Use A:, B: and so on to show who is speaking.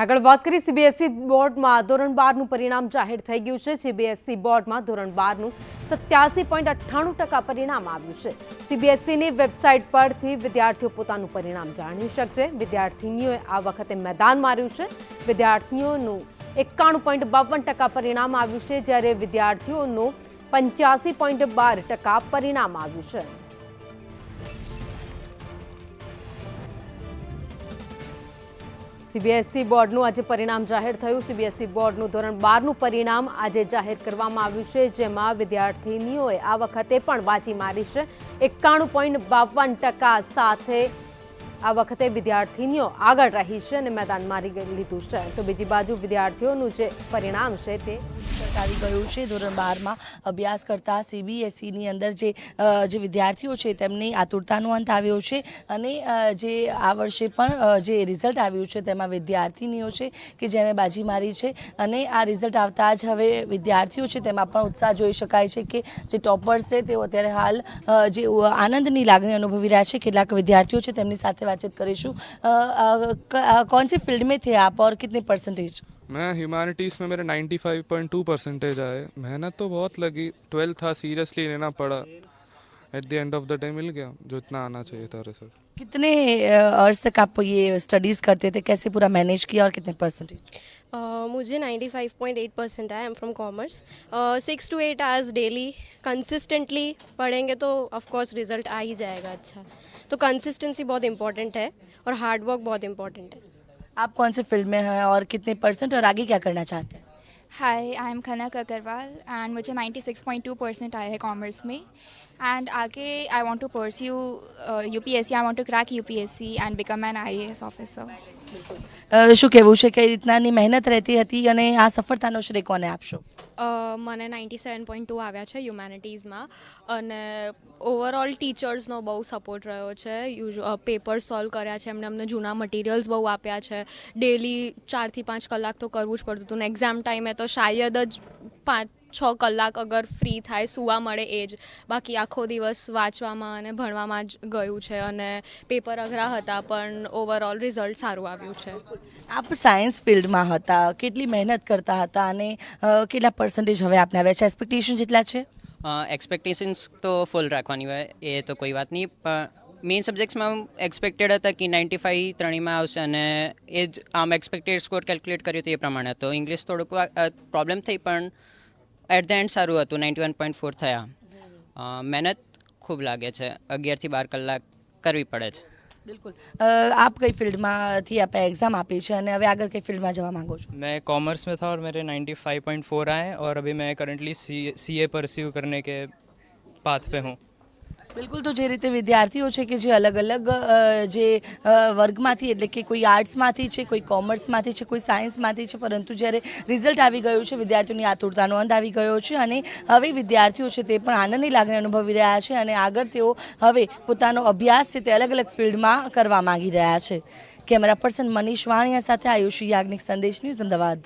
A: આગળ વાત કરી સીબીએસઈ બોર્ડમાં ધોરણ બારનું પરિણામ જાહેર થઈ ગયું છે. સીબીએસઈ બોર્ડમાં ધોરણ બારનું સત્યાસી પોઈન્ટ અઠ્ઠાણું ટકા પરિણામ આવ્યું છે. સીબીએસઈની વેબસાઇટ પરથી વિદ્યાર્થીઓ પોતાનું પરિણામ જાણી શકશે. વિદ્યાર્થીનીઓએ આ વખતે મેદાન માર્યું છે. વિદ્યાર્થીઓનું એકાણું પોઈન્ટ બાવન ટકા પરિણામ આવ્યું છે, જ્યારે વિદ્યાર્થીઓનું પંચ્યાસી પોઈન્ટ બાર ટકા પરિણામ આવ્યું છે. સીબીએસઈ બોર્ડનું આજે પરિણામ જાહેર થયું. સીબીએસઈ બોર્ડનું ધોરણ બારનું પરિણામ આજે જાહેર કરવામાં આવ્યું છે, જેમાં વિદ્યાર્થીનીઓએ આ વખતે પણ બાજી મારી છે. એકાણું પોઈન્ટ બાવન ટકા સાથે આ વખતે વિદ્યાર્થીનીઓ આગળ રહી છે અને મેદાન મારી લીધું છે. તો બીજી બાજુ વિદ્યાર્થીઓનું જે પરિણામ છે તે
B: આવી ગયું છે. ધોરણ બારમાં અભ્યાસ કરતા સીબીએસઈની અંદર જે જે વિદ્યાર્થીઓ છે તેમની આતુરતાનો અંત આવ્યો છે અને જે આ વર્ષે પણ જે રિઝલ્ટ આવ્યું છે તેમાં વિદ્યાર્થીનીઓ છે કે જેણે બાજી મારી છે અને આ રિઝલ્ટ આવતા જ હવે વિદ્યાર્થીઓ છે તેમાં પણ ઉત્સાહ જોઈ શકાય છે કે જે ટોપર્સ છે તેઓ અત્યારે હાલ જે આનંદની લાગણી અનુભવી રહ્યા છે. કેટલાક વિદ્યાર્થીઓ છે તેમની સાથે વાતચીત કરીશું અ, અ, ક- અ, कौन सी फील्ड में थे आप और कितने परसेंटेज
C: मैं ह्यूमैनिटीज़ में मेरे 95.2 परसेंटेज आए मेहनत तो बहुत लगी ट्वेल्थ था सीरियसली लेना पड़ा at the end of the day मिल गया जो इतना आना चाहिए था रिजल्ट
B: कितने अ, अर्स तक आप ये स्टडीज करते थे कैसे पूरा मैनेज किया और कितने परसेंटेज
D: Uh, मुझे 95.8 परसेंट आया I am from commerce six to eight hours daily consistently पढ़ेंगे तो ऑफ कोर्स रिजल्ट आ ही जाएगा अच्छा तो कंसिस्टेंसी बहुत इंपॉर्टेंट है और हार्डवर्क बहुत इंपॉर्टेंट है।
B: आप कौन से फ़िल्म में हैं और कितने परसेंट और आगे क्या करना चाहते हैं?
E: हाय आई एम खना अग्रवाल एंड मुझे 96.2 परसेंट आया है कॉमर्स में। And again, I want to pursue uh, UPSC. I want to crack UPSC and become an IAS
B: officer. શું કહેવું છે કઈ રીતનાની મહેનત રહેતી હતી અને આ સફળતાનો શ્રેય કોને આપશો?
F: મને નાઇન્ટી સેવન પોઈન્ટ ટુ આવ્યા છે હ્યુમેનિટીઝમાં અને ઓવરઓલ ટીચર્સનો બહુ સપોર્ટ રહ્યો છે. પેપર સોલ્વ કર્યા છે. એમને અમને જૂના મટીરિયલ્સ બહુ આપ્યા છે. ડેલી ચારથી પાંચ કલાક તો કરવું જ પડતું હતું. ને એક્ઝામ ટાઈમે તો શાયદ જ પાંચ છ કલાક અગર ફ્રી થાય સુવા મળે એ જ. બાકી આખો દિવસ વાંચવામાં અને ભણવામાં જ ગયું છે અને પેપર અઘરા હતા પણ ઓવરઓલ રિઝલ્ટ સારું આવ્યું છે.
B: આપ સાયન્સ ફિલ્ડમાં હતા કેટલી મહેનત કરતા હતા અને કેટલા પર્સન્ટેજ હવે આપને આવ્યા છે? એક્સપેક્ટેશન જેટલા છે?
G: એક્સપેક્ટેશન્સ તો ફૂલ રાખવાની હોય એ તો કોઈ વાત નહીં પણ મેઇન સબ્જેક્ટ્સમાં એક્સપેક્ટેડ હતા કે નાઇન્ટી ફાઇવ ત્રણેયમાં આવશે અને એ જ આમ એક્સપેક્ટેડ સ્કોર કેલ્ક્યુલેટ કર્યો તો એ પ્રમાણે હતો ઇંગ્લિશ થોડુંક પ્રોબ્લેમ થઈ પણ એટ ધ એન્ડ સારું હતું નાઇન્ટી વન પોઈન્ટ ફોર થયા અ, મહેનત ખૂબ લાગે છે અગિયારથી બાર કલાક કરવી પડે છે
B: બિલકુલ અ, આપ કઈ ફિલ્ડમાંથી આપે એક્ઝામ આપી છે અને હવે આગળ કઈ ફિલ્ડમાં જવા માંગો છો
H: मैं कॉमर्स में था और मेरे 95.4 आए और अभी मैं करंटली सी सी ए परस्यू करने के पाथ पे हूँ
B: બિલકુલ, તો જે રીતે વિદ્યાર્થીઓ છે કે જે અલગ અલગ જે વર્ગમાંથી, એટલે કે કોઈ આર્ટ્સમાંથી છે, કોઈ કોમર્સમાંથી છે, કોઈ સાયન્સમાંથી છે, પરંતુ જ્યારે રિઝલ્ટ આવી ગયું છે, વિદ્યાર્થીઓની આતુરતાનો અંત આવી ગયો છે અને હવે વિદ્યાર્થીઓ છે તે પણ આનંદની લાગણી અનુભવી રહ્યા છે અને આગળ તેઓ હવે પોતાનો અભ્યાસ છે તે અલગ અલગ ફિલ્ડમાં કરવા માંગી રહ્યા છે. કેમેરા પર્સન મનીષ વાણિયા સાથે આયુષી યાજ્ઞિક સંદેશ ન્યૂઝ અમદાવાદ.